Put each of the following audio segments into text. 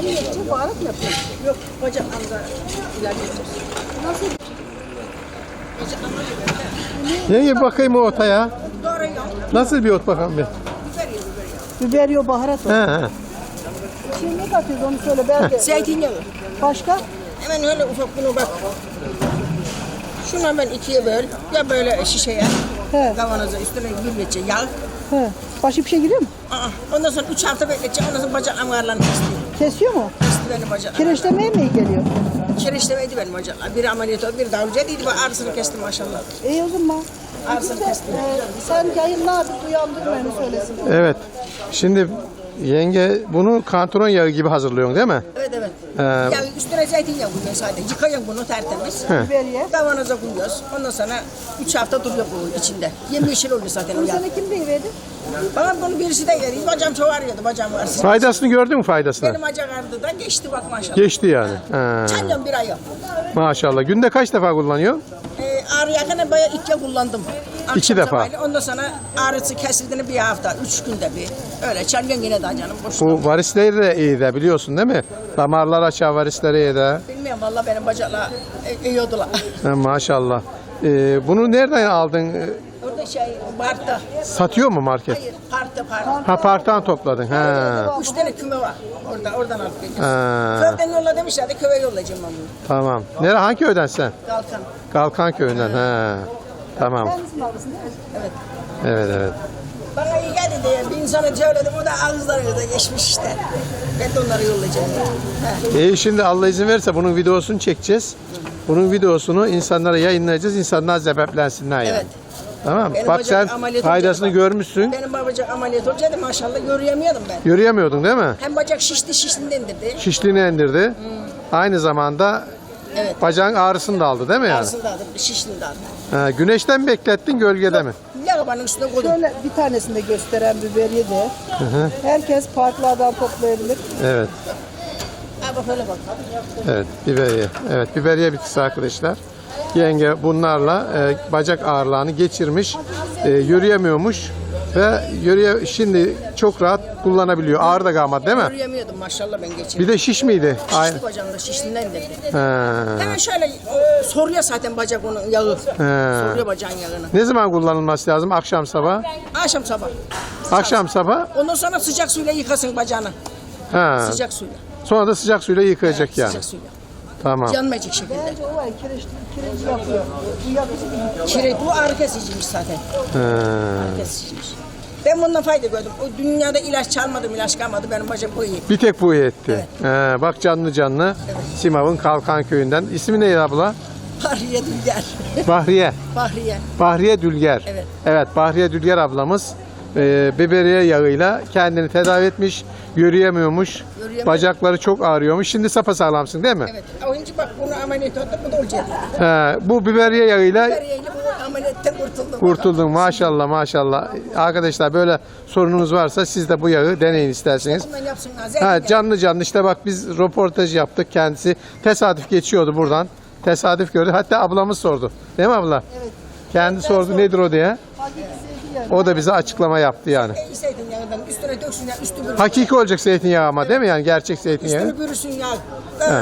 Onu yapacak, baharat mı yapacak? Yok bacaklarımıza ilerleyeceğiz. Nasıl? Yenge bakayım o ota ya. Nasıl bir ot bakalım bir. Biber yok, baharat He var. he. Şimdi ne katıyoruz onu söyle belki. Zeytinyağı. Başka? Hemen öyle ufak bunu bak. Şunu hemen ikiye böl. Ya böyle şişeye. He. Kavanoza üstüne gürlece yağ. He. Başka bir şey giriyor mu? Aa, ondan sonra üç hafta bekleteceğim. Ondan sonra bacaklarım ağırlarını kesti. Kesiyor mu? Kesti benim bacaklarım. Kireçlemeye mi iyi geliyor? Kireçlemeydi benim bacaklar. Biri ameliyat oldu, biri daha önce değildi. Ben ağrısını kestim maşallah. İyi o zaman. Ağrısını kestim. Ee, sen yayınla bir uyandır beni söylesin. Evet. Şimdi yenge bunu kantron yağı gibi hazırlıyorsun değil mi? Evet evet. Ee, Ya üstüne zeytinyağı koyuyoruz sadece. Yıkayın bunu tertemiz. He. Biberiye. Kavanoza koyuyoruz. Ondan sonra üç hafta duruyor bu içinde. Yemyeşil oluyor zaten o Bunu yağ. sana kim deyiverdi? Bana bunu birisi de geldi. Bacağım çok ağrıyordu. Bacağım var. Faydasını gördün mü faydasını? Benim bacak ağrıdı da geçti bak maşallah. Geçti yani. Çalıyorum bir ay yok. Maşallah. Günde kaç defa kullanıyor? Ee, ağrı yakına bayağı iki kullandım. Akşam İki defa. sabahleyin, Ondan sonra ağrısı kesildiğini bir hafta, üç günde bir. Öyle çalıyorum yine daha canım. Boş Bu varisleri de iyi de biliyorsun değil mi? Damarlar açar varisleri iyi de. Bilmiyorum valla benim bacakla e, yiyordular. Maşallah. Ee, bunu nereden aldın? Şey parkta. Satıyor mu market? Hayır parkta park. Ha parktan topladın. He. Üç tane küme var. Orada oradan alıp. Ha. Köyden yolla demişlerdi köye yollayacağım ben bunu. Tamam. Nere hangi köyden sen? Kalkan. Kalkan köyünden. He. Tamam. Kendisi mi alırsın? Evet. Evet evet. Bana iyi geldi diye bir insana söyledim. O da ağızlarıyla geçmiş işte. Ben de onları yollayacağım. He. İyi şimdi Allah izin verirse bunun videosunu çekeceğiz. Bunun videosunu insanlara yayınlayacağız. İnsanlar sebeplensinler yani. Evet. Tamam. Benim Bak bacak sen ameliyat faydasını olacaktı bak. görmüşsün. Benim babacık ameliyat olacaktı maşallah yürüyemiyordum ben. Yürüyemiyordun değil mi? Hem bacak şişti şişini indirdi. Şişliğini indirdi. Aynı zamanda Evet. bacağın ağrısını da aldı değil mi yani? Ağrısını da aldım, şişini de aldım. Ha, güneşten mi beklettin gölgede mi? Lavabanın üstüne koydum. Şöyle bir tanesini de gösteren biberiye de. Herkes parklardan toplayabilir. Evet. Ha bak öyle bak. Evet, biberiye. Evet, biberiye bitkisi arkadaşlar. Yenge bunlarla e, bacak ağrılarını geçirmiş, e, yürüyemiyormuş ve yürüye şimdi çok rahat kullanabiliyor. Ağır da kalmadı değil mi? Yürüyemiyordum maşallah ben geçirdim. Bir de şiş miydi? Ay, Şişti bacağımda şişinden indirdi. Hemen şöyle e, soruyor zaten bacak onun yağı. Soruyor bacağın yağını. Ne zaman kullanılması lazım? Akşam sabah. Akşam sabah. Akşam sabah. Ondan sonra sıcak suyla yıkasın bacağını. Ha. Sıcak suyla. Sonra da sıcak suyla yıkayacak yani. Sıcak suyla. Tamam. Yanmayacak şekilde. Bence o var kireç, kireç yapıyor. Bu yakıcı bir Kire, bu ağrı kesiciymiş zaten. Ha. Ağrı kesiciymiş. Ben bundan fayda gördüm. O dünyada ilaç çalmadım, ilaç kalmadı. Benim bacak bu iyi. Bir tek bu etti. Ha, bak canlı canlı. Simav'ın Kalkan köyünden. İsmi neydi abla? Bahriye Dülger. Bahriye. Bahriye. Bahriye Dülger. Evet. Evet, Bahriye Dülger ablamız e, biberiye yağıyla kendini tedavi etmiş, yürüyemiyormuş. Yürüyemiyor. Bacakları çok ağrıyormuş. Şimdi sapasağlamsın değil mi? Evet. Oyuncu bak bunu ameliyat oldu. Bu da olacak. He, bu biberiye yağıyla Bahriye'yle bu ameliyattan kurtuldum. kurtuldun maşallah maşallah. Arkadaşlar böyle sorununuz varsa siz de bu yağı deneyin isterseniz. Bundan yapsınlar. Ha, Zeytinyağı. canlı canlı işte bak biz röportaj yaptık kendisi. Tesadüf geçiyordu buradan. Tesadüf gördü. Hatta ablamız sordu. Değil mi abla? Evet. Kendi sordu nedir o diye. Zeytinyağı. O da bize açıklama yaptı yani. Zeytinyağından üstüne döksünler. Üstü bürüsün. Hakiki olacak zeytinyağı ama değil mi yani gerçek zeytinyağı? Üstünü bürüsün yağ.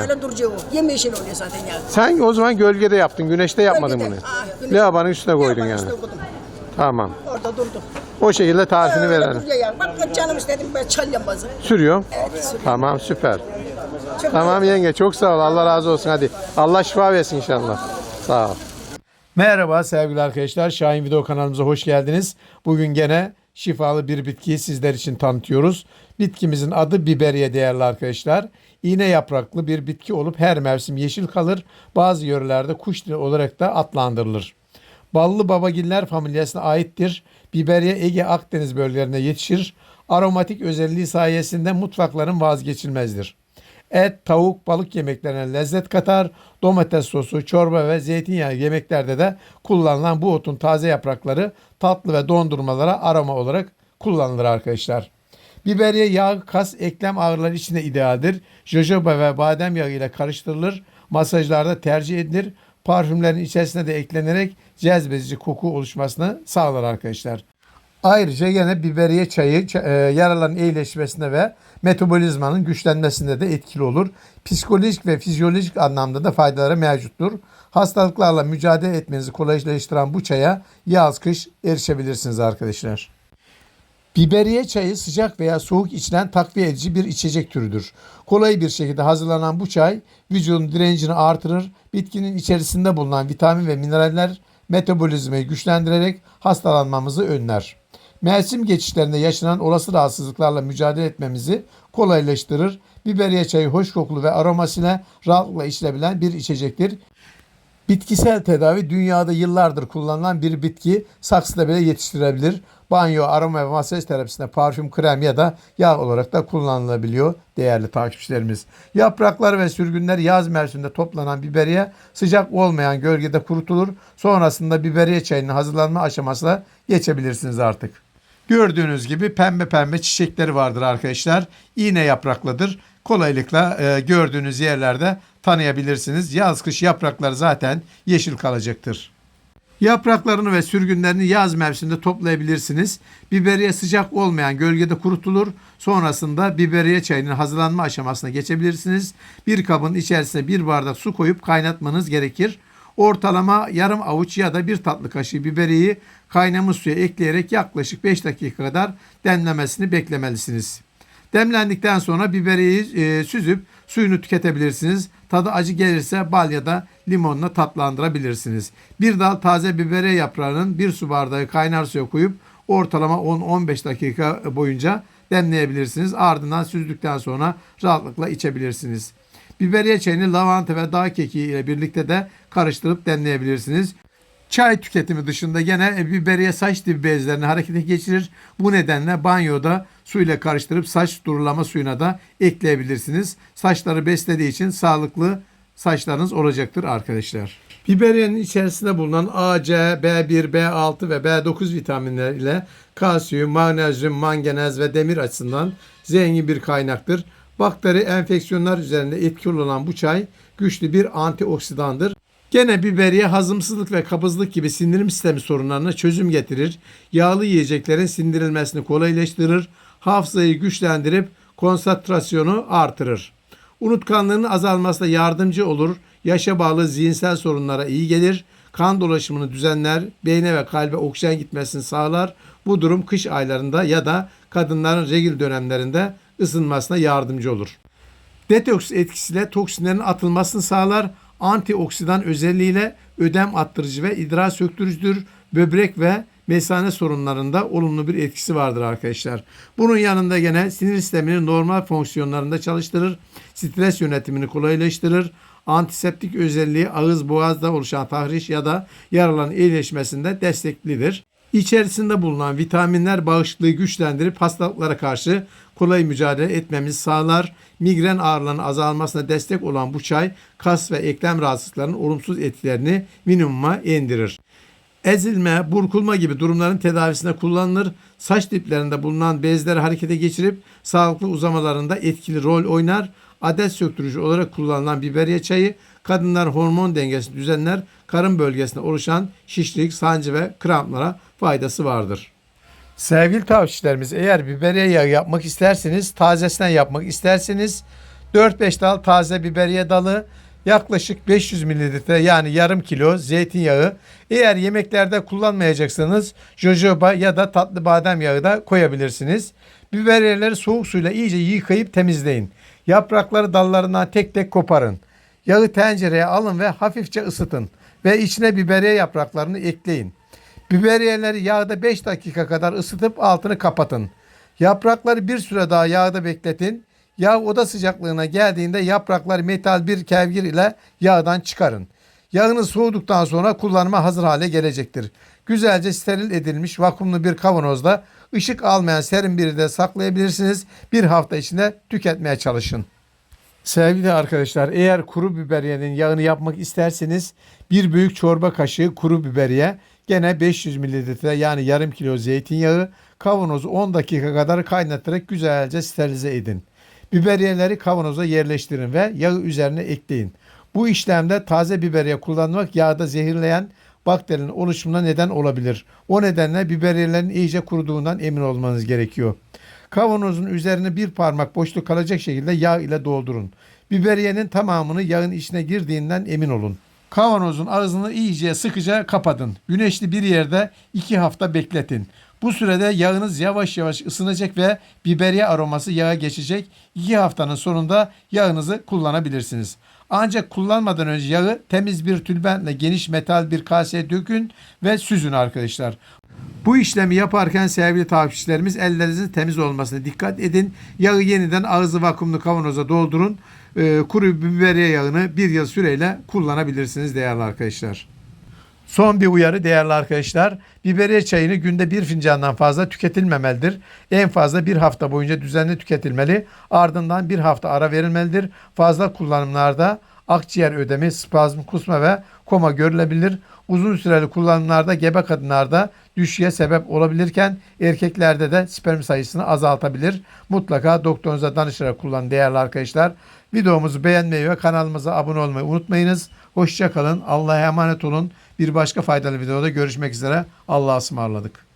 Öyle duracak o. Yemyeşil oluyor zaten yağ. Sen o zaman gölgede yaptın, güneşte yapmadın Gölgede. bunu. Ah, güneş- Lavabanın üstüne koydun Lavabanın yani. üstüne koydum. Tamam. Orada durdu. O şekilde tarifini Öyle verelim. duruyor. Bak canım istedim ben çalıyorum bazı. Sürüyorum. Tamam süper. Çok Tamam yenge çok sağ ol. Allah razı olsun hadi. Allah şifa versin inşallah. Sağ ol. Merhaba sevgili arkadaşlar. Şahin Video kanalımıza hoş geldiniz. Bugün gene şifalı bir bitkiyi sizler için tanıtıyoruz. Bitkimizin adı biberiye değerli arkadaşlar. İğne yapraklı bir bitki olup her mevsim yeşil kalır. Bazı yörelerde kuş dili olarak da adlandırılır. Ballı babagiller familyasına aittir. Biberiye Ege Akdeniz bölgelerinde yetişir. Aromatik özelliği sayesinde mutfakların vazgeçilmezdir. Et, tavuk, balık yemeklerine lezzet katar. Domates sosu, çorba ve zeytinyağı yemeklerde de kullanılan bu otun taze yaprakları tatlı ve dondurmalara aroma olarak kullanılır arkadaşlar. Biberiye yağı kas eklem ağrıları için de idealdir. Jojoba ve badem yağı ile karıştırılır. Masajlarda tercih edilir. Parfümlerin içerisine de eklenerek cezbedici koku oluşmasını sağlar arkadaşlar. Ayrıca yine biberiye çayı e, yaraların iyileşmesinde ve metabolizmanın güçlenmesinde de etkili olur. Psikolojik ve fizyolojik anlamda da faydaları mevcuttur. Hastalıklarla mücadele etmenizi kolaylaştıran bu çaya yaz kış erişebilirsiniz arkadaşlar. Biberiye çayı sıcak veya soğuk içilen takviye edici bir içecek türüdür. Kolay bir şekilde hazırlanan bu çay vücudun direncini artırır, bitkinin içerisinde bulunan vitamin ve mineraller metabolizmayı güçlendirerek hastalanmamızı önler. Mevsim geçişlerinde yaşanan olası rahatsızlıklarla mücadele etmemizi kolaylaştırır. Biberiye çayı hoş kokulu ve aromasıyla rahatlıkla içilebilen bir içecektir. Bitkisel tedavi dünyada yıllardır kullanılan bir bitki saksıda bile yetiştirebilir. Banyo, aroma ve masaj terapisinde parfüm, krem ya da yağ olarak da kullanılabiliyor değerli takipçilerimiz. Yapraklar ve sürgünler yaz mevsiminde toplanan biberiye sıcak olmayan gölgede kurutulur. Sonrasında biberiye çayının hazırlanma aşamasına geçebilirsiniz artık. Gördüğünüz gibi pembe pembe çiçekleri vardır arkadaşlar. İğne yapraklıdır. Kolaylıkla e, gördüğünüz yerlerde tanıyabilirsiniz. Yaz kış yaprakları zaten yeşil kalacaktır. Yapraklarını ve sürgünlerini yaz mevsiminde toplayabilirsiniz. Biberiye sıcak olmayan gölgede kurutulur. Sonrasında biberiye çayının hazırlanma aşamasına geçebilirsiniz. Bir kabın içerisine bir bardak su koyup kaynatmanız gerekir. Ortalama yarım avuç ya da bir tatlı kaşığı biberiyeyi kaynamış suya ekleyerek yaklaşık 5 dakika kadar demlemesini beklemelisiniz. Demlendikten sonra biberiyeyi e, süzüp suyunu tüketebilirsiniz. Tadı acı gelirse bal ya da limonla tatlandırabilirsiniz. Bir dal taze biberiye yaprağının bir su bardağı kaynar suya koyup ortalama 10-15 dakika boyunca demleyebilirsiniz. Ardından süzdükten sonra rahatlıkla içebilirsiniz. Biberiye çayını lavanta ve dağ kekiği ile birlikte de karıştırıp demleyebilirsiniz. Çay tüketimi dışında gene biberiye saç dibi bezlerini harekete geçirir. Bu nedenle banyoda suyla karıştırıp saç durulama suyuna da ekleyebilirsiniz. Saçları beslediği için sağlıklı saçlarınız olacaktır arkadaşlar. Biberiyenin içerisinde bulunan A, C, B1, B6 ve B9 vitaminler ile kalsiyum, magnezyum, manganez ve demir açısından zengin bir kaynaktır. Bakteri enfeksiyonlar üzerinde etkili olan bu çay güçlü bir antioksidandır. Gene biberiye hazımsızlık ve kabızlık gibi sindirim sistemi sorunlarına çözüm getirir. Yağlı yiyeceklerin sindirilmesini kolaylaştırır. Hafızayı güçlendirip konsantrasyonu artırır. Unutkanlığın azalmasına yardımcı olur. Yaşa bağlı zihinsel sorunlara iyi gelir. Kan dolaşımını düzenler, beyne ve kalbe oksijen gitmesini sağlar. Bu durum kış aylarında ya da kadınların regil dönemlerinde ısınmasına yardımcı olur. Detoks etkisiyle toksinlerin atılmasını sağlar. Antioksidan özelliğiyle ödem attırıcı ve idrar söktürücüdür. Böbrek ve mesane sorunlarında olumlu bir etkisi vardır arkadaşlar. Bunun yanında gene sinir sistemini normal fonksiyonlarında çalıştırır. Stres yönetimini kolaylaştırır. Antiseptik özelliği ağız boğazda oluşan tahriş ya da yaraların iyileşmesinde desteklidir. İçerisinde bulunan vitaminler bağışıklığı güçlendirip hastalıklara karşı kolay mücadele etmemizi sağlar. Migren ağrılarının azalmasına destek olan bu çay kas ve eklem rahatsızlıklarının olumsuz etkilerini minimuma indirir. Ezilme, burkulma gibi durumların tedavisinde kullanılır. Saç diplerinde bulunan bezleri harekete geçirip sağlıklı uzamalarında etkili rol oynar. Adet söktürücü olarak kullanılan biberiye çayı kadınlar hormon dengesini düzenler. Karın bölgesinde oluşan şişlik, sancı ve kramplara faydası vardır. Sevgili tavsiyelerimiz eğer biberiye yağı yapmak isterseniz tazesinden yapmak isterseniz 4-5 dal taze biberiye dalı yaklaşık 500 mililitre yani yarım kilo zeytinyağı eğer yemeklerde kullanmayacaksanız jojoba ya da tatlı badem yağı da koyabilirsiniz. Biberiyeleri soğuk suyla iyice yıkayıp temizleyin. Yaprakları dallarından tek tek koparın. Yağı tencereye alın ve hafifçe ısıtın ve içine biberiye yapraklarını ekleyin. Biberiyeleri yağda 5 dakika kadar ısıtıp altını kapatın. Yaprakları bir süre daha yağda bekletin. Yağ oda sıcaklığına geldiğinde yaprakları metal bir kevgir ile yağdan çıkarın. Yağınız soğuduktan sonra kullanıma hazır hale gelecektir. Güzelce steril edilmiş vakumlu bir kavanozda ışık almayan serin bir de saklayabilirsiniz. Bir hafta içinde tüketmeye çalışın. Sevgili arkadaşlar eğer kuru biberiyenin yağını yapmak isterseniz bir büyük çorba kaşığı kuru biberiye gene 500 mililitre yani yarım kilo zeytinyağı kavanozu 10 dakika kadar kaynatarak güzelce sterilize edin. Biberiyeleri kavanoza yerleştirin ve yağı üzerine ekleyin. Bu işlemde taze biberiye kullanmak yağda zehirleyen bakterinin oluşumuna neden olabilir. O nedenle biberiyelerin iyice kuruduğundan emin olmanız gerekiyor. Kavanozun üzerine bir parmak boşluk kalacak şekilde yağ ile doldurun. Biberiyenin tamamını yağın içine girdiğinden emin olun. Kavanozun ağzını iyice sıkıca kapatın. Güneşli bir yerde 2 hafta bekletin. Bu sürede yağınız yavaş yavaş ısınacak ve biberiye aroması yağa geçecek. 2 haftanın sonunda yağınızı kullanabilirsiniz. Ancak kullanmadan önce yağı temiz bir tülbentle geniş metal bir kaseye dökün ve süzün arkadaşlar. Bu işlemi yaparken sevgili takipçilerimiz ellerinizin temiz olmasına dikkat edin. Yağı yeniden ağzı vakumlu kavanoza doldurun. Ee, kuru biberiye yağını bir yıl süreyle kullanabilirsiniz değerli arkadaşlar. Son bir uyarı değerli arkadaşlar. Biberiye çayını günde bir fincandan fazla tüketilmemelidir. En fazla bir hafta boyunca düzenli tüketilmeli. Ardından bir hafta ara verilmelidir. Fazla kullanımlarda akciğer ödemi, spazm, kusma ve koma görülebilir. Uzun süreli kullanımlarda gebe kadınlarda düşüye sebep olabilirken erkeklerde de sperm sayısını azaltabilir. Mutlaka doktorunuza danışarak kullanın değerli arkadaşlar. Videomuzu beğenmeyi ve kanalımıza abone olmayı unutmayınız. Hoşçakalın. Allah'a emanet olun. Bir başka faydalı videoda görüşmek üzere. Allah'a ısmarladık.